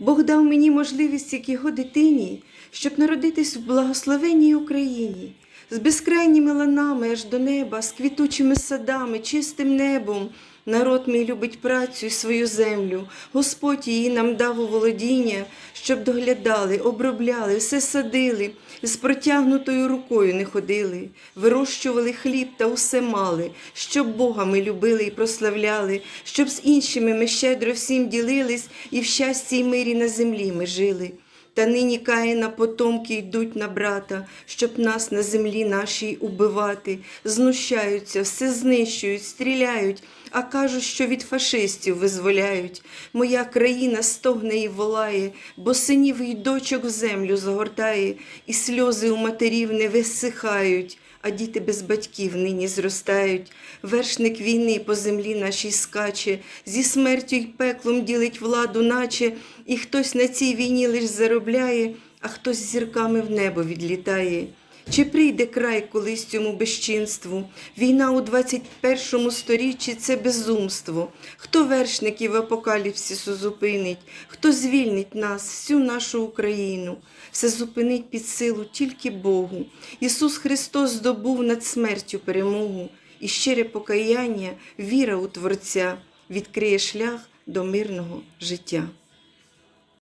Бог дав мені можливість, як його дитині, щоб народитись в благословенній Україні, з безкрайніми ланами аж до неба, з квітучими садами, чистим небом. Народ мій любить працю і свою землю. Господь її нам дав у володіння, щоб доглядали, обробляли, все садили, з протягнутою рукою не ходили, вирощували хліб та усе мали, щоб Бога ми любили і прославляли, щоб з іншими ми щедро всім ділились, і в щасті й мирі на землі ми жили. Та нині Каїна потомки йдуть на брата, щоб нас на землі нашій убивати, знущаються, все знищують, стріляють, а кажуть, що від фашистів визволяють. Моя країна стогне і волає, бо синів і дочок в землю загортає, і сльози у матерів не висихають. А діти без батьків нині зростають. Вершник війни по землі нашій скаче, зі смертю й пеклом ділить владу, наче, і хтось на цій війні лиш заробляє, а хтось зірками в небо відлітає. Чи прийде край колись цьому безчинству? Війна у 21 сторіччі це безумство. Хто вершників апокаліпсису зупинить, хто звільнить нас, всю нашу Україну? Все зупинить під силу тільки Богу. Ісус Христос здобув над смертю перемогу, і щире покаяння, віра у Творця відкриє шлях до мирного життя.